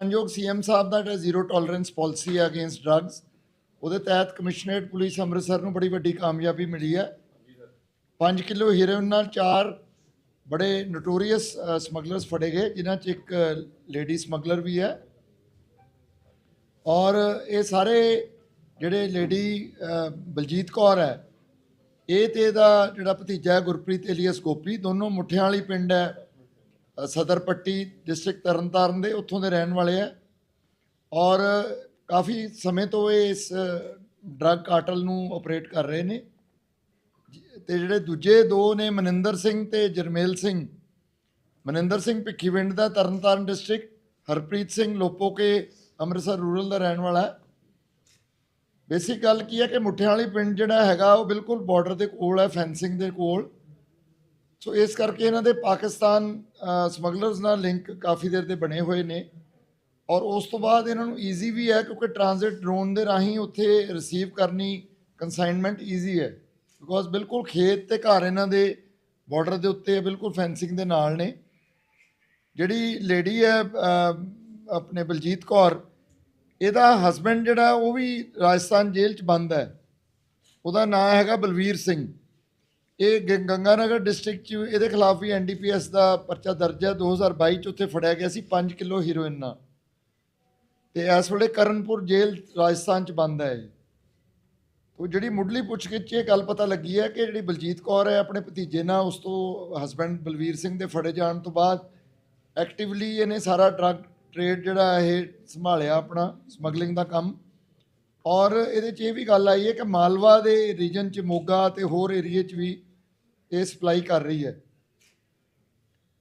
ਮਾਨਯੋਗ ਸੀਐਮ ਸਾਹਿਬ ਦਾ ਜਿਹੜਾ ਜ਼ੀਰੋ ਟੋਲਰੈਂਸ ਪਾਲਿਸੀ ਹੈ ਅਗੇਂਸਟ ਡਰੱਗਸ ਉਹਦੇ ਤਹਿਤ ਕਮਿਸ਼ਨਰੇਟ ਪੁਲਿਸ ਅੰਮ੍ਰਿਤਸਰ ਨੂੰ ਬੜੀ ਵੱਡੀ ਕਾਮਯਾਬੀ ਮਿਲੀ ਹੈ। 5 ਕਿਲੋ ਹੀਰੋਇਨ ਨਾਲ ਚਾਰ ਬੜੇ ਨੋਟੋਰੀਅਸ ਸਮਗਲਰਸ ਫੜੇ ਗਏ, ਜਿਨ੍ਹਾਂ 'ਚ ਇੱਕ ਲੇਡੀ ਸਮਗਲਰ ਵੀ ਹੈ। ਔਰ ਇਹ ਸਾਰੇ ਜਿਹੜੇ ਲੇਡੀ ਬਲਜੀਤ ਕੌਰ ਹੈ, ਇਹ ਤੇ ਇਹਦਾ ਜਿਹੜਾ ਭਤੀਜਾ ਹੈ ਗੁਰਪ੍ਰੀਤ ਏਲੀਅਸ ਗੋਪੀ, ਦੋਨੋਂ ਮੁੱਠਿਆਂ ਵਾਲੀ ਪਿੰਡ ਹੈ। ਸਦਰ ਪੱਟੀ ਡਿਸਟ੍ਰਿਕਟ ਤਰਨਤਾਰਨ ਦੇ ਉੱਥੋਂ ਦੇ ਰਹਿਣ ਵਾਲੇ ਹੈ ਔਰ ਕਾਫੀ ਸਮੇਂ ਤੋਂ ਇਹ ਇਸ ਡਰੱਗ ਕਾਰਟਲ ਨੂੰ ਆਪਰੇਟ ਕਰ ਰਹੇ ਨੇ। ਜ- ਤੇ ਜਿਹੜੇ ਦੂਜੇ ਦੋ ਨੇ ਮਨਿੰਦਰ ਸਿੰਘ ਤੇ ਜਰਮੇਲ ਸਿੰਘ। ਮਨਿੰਦਰ ਸਿੰਘ ਭਿੱਖੀਵਿੰਡ ਦਾ ਤਰਨਤਾਰਨ ਡਿਸਟ੍ਰਿਕਟ ਹਰਪ੍ਰੀਤ ਸਿੰਘ ਲੋਪੋਕੇ ਅੰਮ੍ਰਿਤਸਰ ਰੂਰਲ ਦਾ ਰਹਿਣ ਵਾਲਾ। ਹੈ ਬੇਸਿਕ ਗੱਲ ਕੀ ਹੈ ਕਿ ਮੁੱਠਿਆਂ ਵਾਲੀ ਪਿੰਡ ਜਿਹੜਾ ਹੈਗਾ ਉਹ ਬਿਲਕੁਲ ਬਾਰਡਰ ਦੇ ਕੋਲ ਹੈ ਫੈਂਸਿੰਗ ਦੇ ਕੋਲ। ਸੋ ਇਸ ਕਰਕੇ ਇਹਨਾਂ ਦੇ ਪਾਕਿਸਤਾਨ ਸਮਗਲਰਸ ਨਾਲ ਲਿੰਕ ਕਾਫੀ ਦੇਰ ਦੇ ਬਣੇ ਹੋਏ ਨੇ। ਔਰ ਉਸ ਤੋਂ ਬਾਅਦ ਇਹਨਾਂ ਨੂੰ ਈਜ਼ੀ ਵੀ ਹੈ, ਕਿਉਂਕਿ ਟ੍ਰਾਂਜ਼ਿਟ ਡਰੋਨ ਦੇ ਰਾਹੀਂ ਉੱਥੇ ਰਿਸੀਵ ਕਰਨੀ ਕੰਸਾਈਨਮੈਂਟ ਈਜ਼ੀ ਹੈ। ਬਿਕੋਜ਼ ਬਿਲਕੁਲ ਖੇਤ ਤੇ ਘਰ ਇਹਨਾਂ ਦੇ ਬਾਰਡਰ ਦੇ ਉੱਤੇ ਬਿਲਕੁਲ ਫੈਂਸਿੰਗ ਦੇ ਨਾਲ ਨੇ। ਜਿਹੜੀ ਲੇਡੀ ਹੈ ਆਪਣੇ ਬਲਜੀਤ ਕੌਰ, ਇਹਦਾ ਹਸਬੰਡ ਜਿਹੜਾ, ਉਹ ਵੀ ਰਾਜਸਥਾਨ ਜੇਲ੍ਹ 'ਚ ਬੰਦ ਹੈ। ਉਹਦਾ ਨਾਮ ਹੈਗਾ ਬਲਵੀਰ ਸਿੰਘ। ਇਹ ਗ- ਗੰਗਾਨਗਰ ਡਿਸਟ੍ਰਿਕਟ 'ਚ ਇਹਦੇ ਖਿਲਾਫ ਵੀ ਐਨਡੀਪੀਐਸ ਦਾ ਪਰਚਾ ਦਰਜ ਹੈ 2022 ਚ ਉੱਥੇ ਫੜਿਆ ਗਿਆ ਸੀ 5 ਕਿਲੋ ਹੀਰੋਇਨ ਨਾਲ। ਤੇ ਇਸ ਵੇਲੇ ਕਰਨਪੁਰ ਜੇਲ੍ਹ ਰਾਜਸਥਾਨ 'ਚ ਬੰਦ ਹੈ ਉਹ ਜਿਹੜੀ ਮੁੱਢਲੀ ਪੁੱਛਗਿੱਛ 'ਚ ਇਹ ਗੱਲ ਪਤਾ ਲੱਗੀ ਹੈ ਕਿ ਜਿਹੜੀ ਬਲਜੀਤ ਕੌਰ ਹੈ ਆਪਣੇ ਭਤੀਜੇ ਨਾਲ, ਉਸ ਤੋਂ ਹਸਬੰਡ ਬਲਵੀਰ ਸਿੰਘ ਦੇ ਫੜੇ ਜਾਣ ਤੋਂ ਬਾਅਦ ਐਕਟਿਵਲੀ ਇਹਨੇ ਸਾਰਾ ਡਰੱਗ ਟ੍ਰੇਡ ਜਿਹੜਾ ਇਹ ਸੰਭਾਲਿਆ ਆਪਣਾ ਸਮਗਲਿੰਗ ਦਾ ਕੰਮ। ਔਰ ਇਹਦੇ 'ਚ ਇਹ ਵੀ ਗੱਲ ਆਈ ਹੈ ਕਿ ਮਾਲਵਾ ਦੇ ਰੀਜਨ 'ਚ ਮੋਗਾ ਤੇ ਹੋਰ ਏਰੀਏ 'ਚ ਵੀ ਇਹ ਸਪਲਾਈ ਕਰ ਰਹੀ ਹੈ।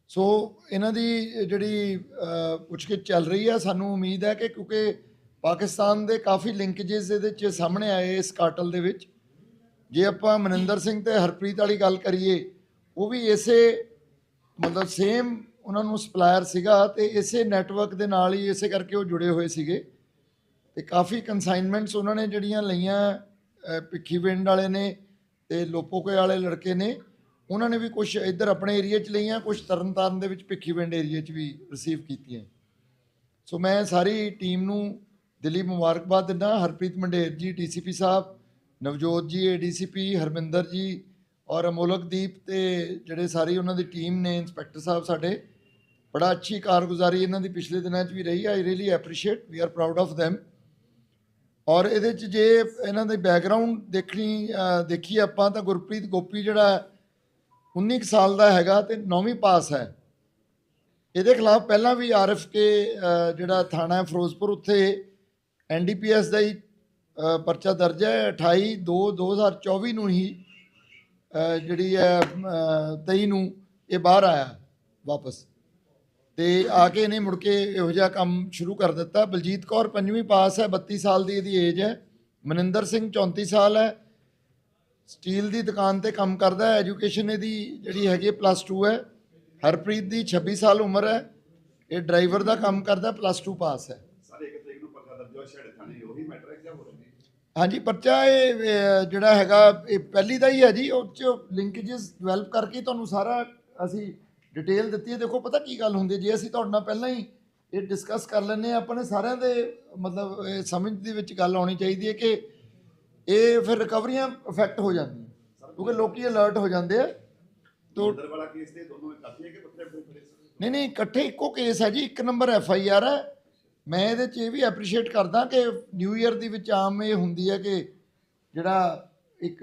ਸੋ ਇਹਨਾਂ ਦੀ ਜਿਹੜੀ ਪੁੱਛਗਿੱਛ ਚੱਲ ਰਹੀ ਹੈ ਸਾਨੂੰ ਉਮੀਦ ਹੈ ਕਿ ਕਿਉਂਕਿ ਪਾਕਿਸਤਾਨ ਦੇ ਕਾਫੀ ਲਿੰਕੇजेस ਇਹਦੇ 'ਚ ਸਾਹਮਣੇ ਆਏ ਇਸ ਕਾਟਲ ਦੇ ਵਿੱਚ। ਜੇ ਆਪਾਂ ਮਨਿੰਦਰ ਸਿੰਘ ਤੇ ਹਰਪ੍ਰੀਤ ਵਾਲੀ ਗੱਲ ਕਰੀਏ ਉਹ ਵੀ ਇਸੇ ਮਤਲਬ ਸੇਮ ਉਹਨਾਂ ਨੂੰ ਸਪਲਾਇਰ ਸੀਗਾ ਤੇ ਇਸੇ ਨੈਟਵਰਕ ਦੇ ਨਾਲ ਹੀ ਇਸੇ ਕਰਕੇ ਉਹ ਜੁੜੇ ਹੋਏ ਸੀਗੇ। ਤੇ ਕਾਫੀ ਕਨਸਾਈਨਮੈਂਟਸ ਉਹਨਾਂ ਨੇ ਜਿਹੜੀਆਂ ਲਈਆਂ ਅਹ, ਭਿੱਖੀਵਿੰਡ ਵਾਲੇ ਨੇ ਤੇ ਲੋਪੋਕੇ ਵਾਲੇ ਲੜਕੇ ਨੇ। ਉਹਨਾਂ ਨੇ ਵੀ ਕੁਝ ਇੱਧਰ ਆਪਣੇ ਏਰੀਆ 'ਚ ਲਈਆਂ ਕੁਝ ਤਰਨਤਾਰਨ ਦੇ ਵਿੱਚ ਭਿੱਖੀਵਿੰਡ ਏਰੀਆ 'ਚ ਵੀ ਰਿਸੀਵ ਕੀਤੀਆਂ। ਸੋ ਮੈਂ ਸਾਰੀ ਟੀਮ ਨੂੰ ਦਿੱਲੀ ਮੁਬਾਰਕਬਾਦ ਦਿੰਦਾ ਹਰਪ੍ਰੀਤ ਮੰਡੇਰ ਜੀ ਡੀਸੀਪੀ ਸਾਹਿਬ ਨਵਜੋਤ ਜੀ ਏਡੀਸੀਪੀ ਹਰਮਿੰਦਰ ਜੀ ਔਰ ਅਮੋਲਕਦੀਪ ਤੇ ਜਿਹੜੇ ਸਾਰੀ ਉਹਨਾਂ ਦੀ ਟੀਮ ਨੇ ਇੰਸਪੈਕਟਰ ਸਾਹਿਬ ਸਾਡੇ ਬੜਾ ਅੱਛੀ ਕਾਰਗੁਜ਼ਾਰੀ ਇਹਨਾਂ ਦੀ ਪਿਛਲੇ ਦਿਨਾਂ 'ਚ ਵੀ ਰਹੀ I really appreciate we are proud of them ਔਰ ਇਹਦੇ 'ਚ ਜੇ ਇਹਨਾਂ ਦੇ ਬੈਕਗ੍ਰਾਉਂਡ ਦੇਖਣੀ ਅਹ, ਦੇਖੀ ਆਪਾਂ ਤਾਂ ਗੁਰਪ੍ਰੀਤ ਗੋਪੀ ਜਿਹੜਾ 19 ਕੁ ਸਾਲ ਦਾ ਹੈਗਾ ਤੇ 9ਵੀਂ ਪਾਸ ਹੈ। ਇਹਦੇ ਖਿਲਾਫ ਪਹਿਲਾਂ ਵੀ ਆਰਐਫਕੇ ਜਿਹੜਾ ਥਾਣਾ ਹੈ ਫਿਰੋਜ਼ਪੁਰ ਉੱਥੇ ਐਨਡੀਪੀਐਸ ਦਾ ਹੀ ਪਰਚਾ ਦਰਜ ਹੈ। 28 2 2024 ਨੂੰ ਹੀ ਜਿਹੜੀ ਹੈ ਅਹ, 23 ਨੂੰ ਇਹ ਬਾਹਰ ਆਇਆ ਵਾਪਸ। ਤੇ ਆ ਕੇ ਇਹਨੇ ਮੁੜ ਕੇ ਇਹੋ ਜਿਹਾ ਕੰਮ ਸ਼ੁਰੂ ਕਰ ਦਿੱਤਾ। ਬਲਜੀਤ ਕੌਰ ਪੰਜਵੀਂ ਪਾਸ ਹੈ 32 ਸਾਲ ਦੀ ਇਹਦੀ ਏਜ ਹੈ। ਮਨਿੰਦਰ ਸਿੰਘ 34 ਸਾਲ ਹੈ। ਸਟੀਲ ਦੀ ਦੁਕਾਨ ਤੇ ਕੰਮ ਕਰਦਾ ਹੈ ਐਜੂਕੇਸ਼ਨ ਇਹਦੀ ਜਿਹੜੀ ਹੈਗੀ ਪਲੱਸ 2 ਹੈ। ਹਰਪ੍ਰੀਤ ਦੀ 26 ਸਾਲ ਉਮਰ ਹੈ। ਇਹ ਡਰਾਈਵਰ ਦਾ ਕੰਮ ਕਰਦਾ ਪਲੱਸ 2 ਪਾਸ ਹੈ। ਸਾਰੇ ਇੱਕ ਤਰੀਕ ਨੂੰ ਪਰਚਾ ਦਰਜ ਹੋਇਆ ਛੜੇ ਥਾਣੇ ਉਹੀ ਮੈਟਰ ਹੈ ਜਾਂ ਹੋਰ ਨਹੀਂ ਹਾਂਜੀ ਪਰਚਾ ਇਹ ਜਿਹੜਾ ਹੈਗਾ ਇਹ ਪਹਿਲੀ ਦਾ ਹੀ ਹੈ ਜੀ। ਉਹ ਚ ਲਿੰਕੇजेस ਡਿਵੈਲਪ ਕਰਕੇ ਤੁਹਾਨੂੰ ਸਾਰਾ ਅਸੀਂ ਡਿਟੇਲ ਦਿੱਤੀ ਹੈ। ਦੇਖੋ ਪਤਾ ਕੀ ਗੱਲ ਹੁੰਦੀ ਜੇ ਅਸੀਂ ਤੁਹਾਡੇ ਨਾਲ ਪਹਿਲਾਂ ਹੀ ਇਹ ਡਿਸਕਸ ਕਰ ਹਾਂ ਆਪਣੇ ਸਾਰਿਆਂ ਦੇ ਮਤਲਬ ਇਹ ਸਮਝ ਦੇ ਵਿੱਚ ਗੱਲ ਆਉਣੀ ਚਾਹੀਦੀ ਹੈ ਕਿ ਇਹ ਫਿਰ ਰਿਕਵਰੀਆਂ ਇਫੈਕਟ ਹੋ ਜਾਂਦੀਆਂ। ਕਿਉਂਕਿ ਲੋਕੀ ਅਲਰਟ ਹੋ ਜਾਂਦੇ ਆ। ਤੋ ਅੰਦਰ ਵਾਲਾ ਕੇਸ ਤੇ ਦੋਨੋਂ ਇਕੱਠੇ ਹੈ ਕਿ ਵੱਖਰੇ ਵੱਖਰੇ ਨਹੀਂ ਨਹੀਂ ਇਕੱਠੇ ਇੱਕੋ ਕੇਸ ਹੈ ਜੀ। ਇੱਕ ਨੰਬਰ ਐਫ ਆਈ ਆਰ ਹੈ। ਮੈਂ ਇਹਦੇ 'ਚ ਇਹ ਵੀ ਐਪਰੀਸ਼ੀਏਟ ਕਰਦਾ ਕਿ ਨਿਊ ਇਅਰ ਦੀ ਵਿੱਚ ਆਮ ਇਹ ਹੁੰਦੀ ਹੈ ਕਿ ਜਿਹੜਾ ਇੱਕ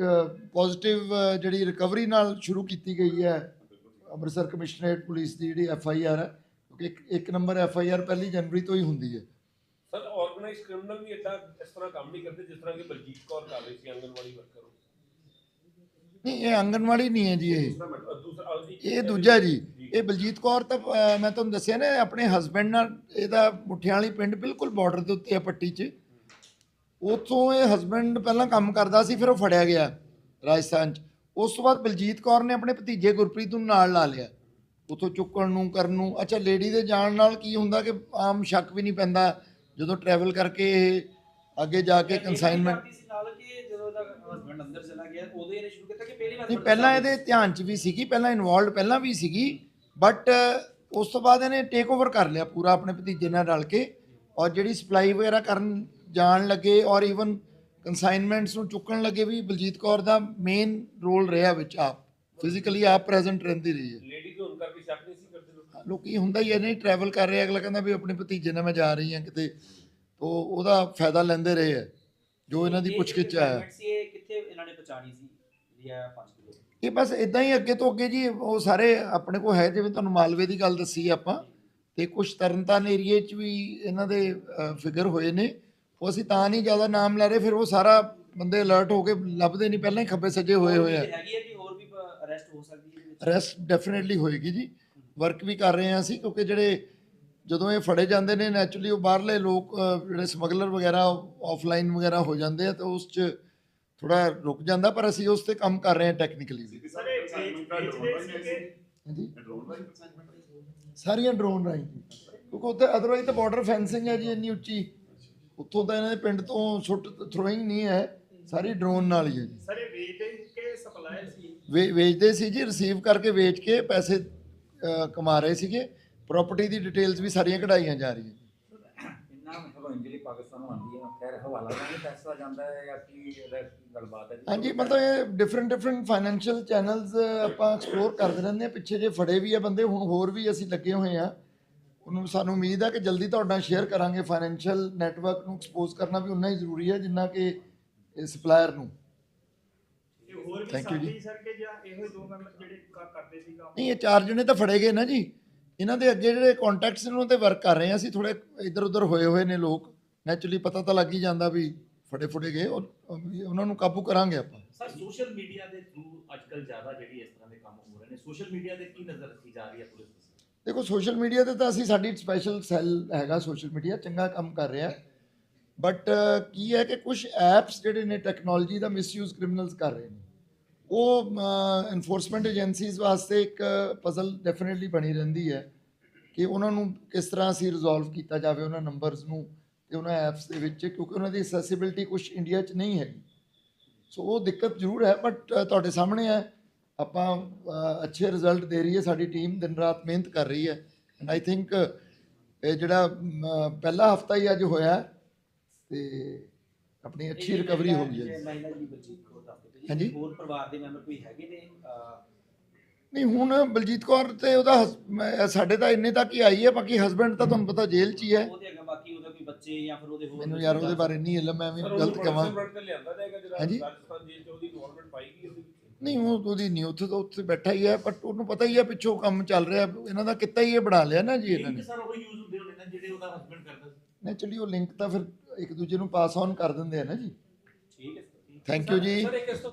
ਪੋਜ਼ਿਟਿਵ ਜਿਹੜੀ ਰਿਕਵਰੀ ਨਾਲ ਸ਼ੁਰੂ ਕੀਤੀ ਗਈ ਹੈ ਅੰਮ੍ਰਿਤਸਰ ਕਮਿਸ਼ਨਰੇਟ ਪੁਲਿਸ ਦੀ ਜਿਹੜੀ ਐਫ ਆਈ ਆਰ ਹੈ। ਕਿਉਂਕਿ ਇੱਕ ਇੱਕ ਨੰਬਰ ਐਫ ਆਈ ਆਰ ਪਹਿਲੀ ਜਨਵਰੀ ਤੋਂ ਹੀ ਹੁੰਦੀ ਹੈ। ਆਰਗੇਨਾਈਜ਼ ਕ੍ਰਿਮੀਨਲ ਵੀ ਏਦਾਂ ਇਸ ਤਰ੍ਹਾਂ ਕੰਮ ਨਹੀਂ ਕਰਦੇ ਜਿਸ ਤਰ੍ਹਾਂ ਕਿ ਬਲਜੀਤ ਕੌਰ ਕਰ ਰਹੀ ਸੀ ਆਂਗਨਵਾੜੀ ਵਰਕਰ ਨਹੀਂ ਇਹ ਆਂਗਨਵਾੜੀ ਨਹੀਂ ਹੈ ਜੀ ਇਹ। ਇਹ ਦੂਜਾ ਜੀ ਇਹ ਬਲਜੀਤ ਕੌਰ ਤਾਂ ਅਹ, ਮੈਂ ਤੁਹਾਨੂੰ ਦੱਸਿਆ ਨਾ ਆਪਣੇ ਹਸਬੰਡ ਨਾਲ ਇਹਦਾ ਮੁੱਠਿਆਂ ਵਾਲੀ ਪਿੰਡ ਬਿਲਕੁਲ ਬਾਰਡਰ ਦੇ ਉੱਤੇ ਆ ਪੱਟੀ 'ਚ। ਉੱਥੋਂ ਇਹ ਹਸਬੰਡ ਪਹਿਲਾਂ ਕੰਮ ਕਰਦਾ ਸੀ ਫਿਰ ਉਹ ਫੜਿਆ ਗਿਆ ਰਾਜਸਥਾਨ 'ਚ। ਉਸ ਤੋਂ ਬਾਅਦ ਬਲਜੀਤ ਕੌਰ ਨੇ ਆਪਣੇ ਭਤੀਜੇ ਗੁਰਪ੍ਰੀਤ ਨੂੰ ਨਾਲ ਲਾ ਲਿਆ। ਉੱਥੋਂ ਚੁੱਕਣ ਨੂੰ ਕਰਨ ਨੂੰ ਅੱਛਾ ਲੇਡੀ ਦੇ ਜਾਣ ਨਾਲ ਕੀ ਹੁੰਦਾ ਕਿ ਆਮ ਸ਼ੱਕ ਵੀ ਨਹੀਂ ਪੈਂਦਾ। ਜਦੋਂ ਟਰੈਵਲ ਕਰਕੇ ਇਹ ਅੱਗੇ ਜਾ ਕੇ ਕੰਸਾਈਨਮੈਂਟ ਸੀ ਨਾਲ ਕਿ ਜਦੋਂ ਦਾ ਹਸਬੰਡ ਅੰਦਰ ਚਲਾ ਗਿਆ ਉਦੋਂ ਇਹਨੇ ਸ਼ੁਰੂ ਕੀਤਾ ਕਿ ਪਹਿਲੀ ਵਾਰ ਨਹੀਂ ਪਹਿਲਾਂ ਇਹਦੇ ਧਿਆਨ 'ਚ ਵੀ ਸੀਗੀ ਪਹਿਲਾਂ ਇਨਵੋਲਵਡ ਪਹਿਲਾਂ ਵੀ ਸੀਗੀ ਬਟ ਉਸ ਤੋਂ ਬਾਅਦ ਇਹਨੇ ਟੇਕ ਓਵਰ ਕਰ ਲਿਆ ਪੂਰਾ ਆਪਣੇ ਭਤੀਜੇ ਨਾਲ ਰਲ ਕੇ ਔਰ ਜਿਹੜੀ ਸਪਲਾਈ ਵਗੈਰਾ ਕਰਨ ਜਾਣ ਲੱਗੇ ਔਰ ਇਵਨ ਕਨਸਾਈਨਮੈਂਟਸ ਨੂੰ ਚੁੱਕਣ ਲੱਗੇ ਵੀ ਬਲਜੀਤ ਕੌਰ ਦਾ ਮੇਨ ਰੋਲ ਰਿਹਾ ਵਿੱਚ ਆਪ ਫਿਜ਼ੀਕਲੀ ਆਪ ਪ੍ਰੈਜ਼ੈਂਟ ਰਹਿੰਦੀ ਰਹੀ ਹੈ ਲੇਡੀ ਦੇ ਹੋਣ ਕਰਕੇ ਸ਼ੱਕ ਨਹੀਂ ਸੀ ਕਰਦੇ ਲੋਕ ਹੁੰਦਾ ਹੀ ਹੈ ਨਹੀਂ ਟਰੈਵਲ ਕਰ ਰਹੇ ਆ, ਅਗਲਾ ਕਹਿੰਦਾ ਵੀ ਆਪਣੇ ਭਤੀਜੇ ਨਾਲ ਮੈਂ ਜਾ ਰਹੀ ਹਾਂ ਕਿਤੇ। ਤੋ ਉਹਦਾ ਫਾਇਦਾ ਲੈਂਦੇ ਰਹੇ ਹੈ ਜੋ ਇਹਨਾਂ ਦੀ ਪੁੱਛਗਿੱਛ ਸੀ ਇਹ ਕਿੱਥੇ ਇਹਨਾਂ ਨੇ ਪਹੁੰਚਾਣੀ ਸੀ ਜਿਹੜੀ ਆ 5 ਕਿਲੋ? ਇਹ ਬਸ ਇਦਾਂ ਹੀ ਅੱਗੇ ਤੋਂ ਅੱਗੇ ਜੀ ਉਹ ਸਾਰੇ ਆਪਣੇ ਕੋਲ ਹੈ ਜਿਵੇਂ ਤੁਹਾਨੂੰ ਮਾਲਵੇ ਦੀ ਗੱਲ ਦੱਸੀ ਆਪਾਂ ਤੇ ਕੁਝ ਤਰਨਤਾਰਨ ਏਰੀਏ 'ਚ ਵੀ ਇਹਨਾਂ ਦੇ ਫਿਗਰ ਹੋਏ ਨੇ। ਉਹ ਅਸੀਂ ਤਾਂ ਨਹੀਂ ਜ਼ਿਆਦਾ ਨਾਮ ਲੈ ਰਹੇ ਫਿਰ ਉਹ ਸਾਰਾ ਬੰਦੇ ਅਲਰਟ ਹੋ ਕੇ ਲੱਭਦੇ ਨਹੀਂ ਪਹਿਲਾਂ ਹੀ ਖੱਬੇ ਸੱਜੇ ਹੋਏ ਹੋਏ ਆ। ਹੈਗੀ ਹੈ ਕਿ ਹੋਰ ਵੀ ਅਰੈਸਟ ਹੋ ਸਕਦੀ ਹੈ? ਅਰੈਸਟ ਡੈਫੀਨਿਟਲੀ ਹੋਏਗੀ ਜੀ। ਵਰਕ ਵੀ ਕਰ ਰਹੇ ਹਾਂ ਅਸੀਂ ਕਿਉਂਕਿ ਜਿਹੜੇ ਜਦੋਂ ਇਹ ਫੜੇ ਜਾਂਦੇ ਨੇ ਨੈਚੁਰਲੀ ਉਹ ਬਾਹਰਲੇ ਲੋਕ ਜਿਹੜੇ ਸਮਗਲਰ ਵਗੈਰਾ ਆਫਲਾਈਨ ਵਗੈਰਾ ਹੋ ਜਾਂਦੇ ਆ ਤਾਂ ਉਸ 'ਚ ਥੋੜਾ ਰੁਕ ਜਾਂਦਾ ਪਰ ਅਸੀਂ ਉਸ ਤੇ ਕੰਮ ਕਰ ਰਹੇ ਹਾਂ ਟੈਕਨੀਕਲੀ ਵੀ? ਸਾਰੀਆਂ ਡਰੋਨ ਰਾਹੀਂ ਜੀ। ਕਿਉਂਕਿ ਉੱਥੇ ਅਦਰਵਾਈਜ਼ ਤਾਂ ਬਾਰਡਰ ਫੈਂਸਿੰਗ ਹੈ ਜੀ ਇੰਨੀ ਉੱਚੀ। ਉੱਥੋਂ ਤਾਂ ਇਹਨਾਂ ਦੇ ਪਿੰਡ ਤੋਂ ਸੁੱਟ ਥਰੋਇੰਗ ਨਹੀਂ ਹੈ ਸਾਰੀ ਡਰੋਨ ਨਾਲ ਹੀ ਹੈ ਜੀ। ਸਰ ਇਹ ਵੇਚਦੇ ਕਿ ਸਪਲਾਇਰ ਸੀ? ਵੇਚਦੇ ਸੀ ਜੀ ਰਿਸੀਵ ਕਰਕੇ ਵੇਚ ਕੇ ਪੈਸੇ ਕਮਾ ਰਹੇ ਸੀਗੇ ਪ੍ਰਾਪਰਟੀ ਦੀ ਡਿਟੇਲਸ ਵੀ ਸਾਰੀਆਂ ਕਢਾਈਆਂ ਜਾ ਰਹੀਆਂ। ਇੰਨਾ ਮਤਲਬ ਇੰਜਰੀ ਪਾਕਿਸਤਾਨ ਨੂੰ ਆਉਂਦੀ ਹੈ ਖੈਰ ਹਵਾਲਾ ਨਾਲ ਪੈਸਾ ਜਾਂਦਾ ਹੈ ਜਾਂ ਕੀ ਇਹਦਾ ਗੱਲਬਾਤ ਹੈ? ਹਾਂਜੀ ਮਤਲਬ ਇਹ ਡਿਫਰੈਂਟ ਡਿਫਰੈਂਟ ਫਾਈਨੈਂਸ਼ੀਅਲ ਚੈਨਲਸ ਆਪਾਂ ਐਕਸਪਲੋਰ ਕਰਦੇ ਰਹਿੰਦੇ ਹਾਂ। ਪਿੱਛੇ ਜੇ ਫੜੇ ਵੀ ਆ ਬੰਦੇ ਹੁਣ ਹੋਰ ਵੀ ਅਸੀਂ ਲੱਗੇ ਹੋਏ ਆ ਉਹਨੂੰ ਸਾਨੂੰ ਉਮੀਦ ਹੈ ਕਿ ਜਲਦੀ ਤੁਹਾਡੇ ਸ਼ੇਅਰ ਕਰਾਂਗੇ। ਫਾਈਨੈਂਸ਼ੀਅਲ ਨੈਟਵਰਕ ਨੂੰ ਐਕਸਪੋਜ਼ ਕਰਨਾ ਵੀ ਉਨਾ ਹੀ ਜ਼ਰੂਰੀ ਹੈ ਜਿੰਨਾ ਕਿ ਸਪਲਾਇਰ ਨੂੰ। ਹੋਰ ਵੀ Thank you ਜੀ। ਸਾਥੀ ਸਰ ਕਿ ਜਾਂ ਇਹੋ ਹੀ ਦੋ ਮੈਂਬਰ ਜਿਹੜੇ ਕ- ਕਰਦੇ ਸੀ ਕੰਮ? ਨਹੀਂ ਇਹ ਚਾਰ ਜਣੇ ਤਾਂ ਫੜੇ ਗਏ ਨਾ ਜੀ। ਇਹਨਾਂ ਦੇ ਅੱਗੇ ਜਿਹੜੇ ਕੰਟੈਕਟਸ ਨੇ ਉਹਨਾਂ ਤੇ ਵਰਕ ਕਰ ਰਹੇ ਆ ਅਸੀਂ। ਥੋੜੇ ਇੱਧਰ ਉੱਧਰ ਹੋਏ ਹੋਏ ਨੇ ਲੋਕ। ਨੈਚੁਰਲੀ ਪਤਾ ਤਾਂ ਲੱਗ ਹੀ ਜਾਂਦਾ ਵੀ ਫੜੇ ਫੁੜੇ ਗਏ। ਉਹ- ਉਹਨਾਂ ਨੂੰ ਕਾਬੂ ਕਰਾਂਗੇ ਆਪਾਂ। ਸਰ ਸੋਸ਼ਲ ਮੀਡੀਆ ਦੇ ਥਰੂ ਅੱਜਕੱਲ ਜ਼ਿਆਦਾ ਜਿਹੜੀ ਇਸ ਤਰ੍ਹਾਂ ਦੇ ਕੰਮ ਹੋ ਰਹੇ ਨੇ ਸੋਸ਼ਲ ਮੀਡੀਆ ਤੇ ਕੀ ਨਜ਼ਰ ਰੱਖੀ ਜਾ ਰਹੀ ਹੈ ਪੁਲਿਸ ਦੀ ਦੇਖੋ ਸੋਸ਼ਲ ਮੀਡੀਆ ਤੇ ਤਾਂ ਅਸੀਂ ਸਾਡੀ ਸਪੈਸ਼ਲ ਸੈੱਲ ਹੈਗਾ ਸੋਸ਼ਲ ਮੀਡੀਆ ਚੰਗਾ ਕੰਮ ਕਰ ਰਿਹਾ ਬਟ ਕੀ ਹੈ ਕਿ ਕੁਝ ਐਪਸ ਜਿਹੜੇ ਨੇ ਟੈਕਨੋਲੋਜੀ ਦਾ ਮਿਸਯੂਜ਼ ਕ੍ਰਿਮੀਨਲਸ ਕਰ ਰਹੇ ਨੇ। ਉਹ ਐਨਫੋਰਸਮੈਂਟ ਏਜੰਸੀਜ਼ ਵਾਸਤੇ ਇੱਕ ਪਜ਼ਲ ਡੈਫੀਨਿਟਲੀ ਬਣੀ ਰਹਿੰਦੀ ਹੈ ਕਿ ਉਹਨਾਂ ਨੂੰ ਕਿਸ ਤਰ੍ਹਾਂ ਅਸੀਂ ਰਿਜ਼ੋਲਵ ਕੀਤਾ ਜਾਵੇ ਉਹਨਾਂ ਨੰਬਰਸ ਨੂੰ ਤੇ ਉਹਨਾਂ ਐਪਸ ਦੇ ਵਿੱਚ ਕਿਉਂਕਿ ਉਹਨਾਂ ਦੀ ਐਕਸੈਸਿਬਿਲਟੀ ਕੁਝ ਇੰਡੀਆ 'ਚ ਨਹੀਂ ਹੈਗੀ। ਸੋ ਉਹ ਦਿੱਕਤ ਜ਼ਰੂਰ ਹੈ ਬਟ ਤੁਹਾਡੇ ਸਾਹਮਣੇ ਹੈ। ਆਪਾਂ ਅੱਛੇ ਰਿਜ਼ਲਟ ਦੇ ਰਹੀ ਹੈ ਸਾਡੀ ਟੀਮ ਦਿਨ ਰਾਤ ਮਿਹਨਤ ਕਰ ਰਹੀ ਹੈ। ਐਂਡ ਆਈ ਥਿੰਕ ਇਹ ਜਿਹੜਾ ਪਹਿਲਾ ਹਫਤਾ ਹੀ ਅੱਜ ਹੋਇਆ ਤੇ ਆਪਣੀ ਅੱਛੀ ਰਿਕਵਰੀ ਹੋ ਗਈ ਹੈ। ਹਾਂਜੀ। ਹੋਰ ਪਰਿਵਾਰ ਦੇ ਮੈਂਬਰ ਕੋਈ ਹੈਗੇ ਨੇ? ਨਹੀਂ ਹੁਣ ਬਲਜੀਤ ਕੌਰ ਤੇ ਉਹਦਾ ਹਸ- ਮੈਂ- ਸਾਡੇ ਤਾਂ ਇੰਨੇ ਤੱਕ ਹੀ ਆਈ ਹੈ ਬਾਕੀ ਹਸਬੰਡ ਤਾਂ ਤੁਹਾਨੂੰ ਪਤਾ ਜੇਲ੍ਹ 'ਚ ਹੀ ਹੈ। ਉਹਦੇ ਅੱਗੇ ਬਾਕੀ ਉਹਦਾ ਕੋਈ ਬੱਚੇ ਜਾਂ ਫਿਰ ਉਹਦੇ ਹੋਰ ਮੈਨੂੰ ਯਾਰ ਉਹਦੇ ਬਾਰੇ ਨਹੀਂ ਇਲਮ ਮੈਂ ਵੀ ਸਰ ਗਲਤ ਕਹਾਂ ਫਰੰਟ ਤੇ ਲਿਆਂਦਾ ਜਾਏਗਾ ਜਿਹੜਾ ਹਾਂਜੀ। ਰਾਜਸਥਾਨ ਜੇਲ੍ਹ ਚ ਉਹਦੀ ਇਨਵੋਲਵਮੈਂਟ ਪਾਈ ਗਈ ਉਹਦੇ ਵਿੱਚ ਨਹੀਂ ਉਹ ਉਹਦੀ ਨਹੀਂ ਉੱਥੇ ਤਾਂ ਉੱਥੇ ਬੈਠਾ ਹੀ ਹੈ ਬਟ ਉਹਨੂੰ ਪਤਾ ਹੀ ਹੈ ਪਿੱਛੋਂ ਕੰਮ ਚੱਲ ਰਿਹਾ ਇਹਨਾਂ ਦਾ ਕਿੱਤਾ ਹੀ ਇਹ ਬਣਾ ਲਿਆ ਨਾ ਜੀ ਇਹਨਾਂ ਨੇ। ਸਰ ਉਹ ਯੂਜ਼ ਹੁੰਦੇ ਹੋਣੇ ਨੇ ਜਿਹੜੇ ਉਹਦਾ ਹਸਬੰਡ ਕਰਦਾ ਸੀ? ਨੈਚੁਰਲੀ ਉਹ ਲਿੰਕ ਤਾਂ ਫਿਰ ਇੱਕ ਦੂਜੇ ਨੂੰ ਪਾਸ ਔਨ ਕਰ ਦਿੰਦੇ ਆ ਨਾ ਜੀ। ਥੈਂਕ ਯੂ ਜੀ ਸਰ ਇੱਕ ਇਸ ਤੋਂ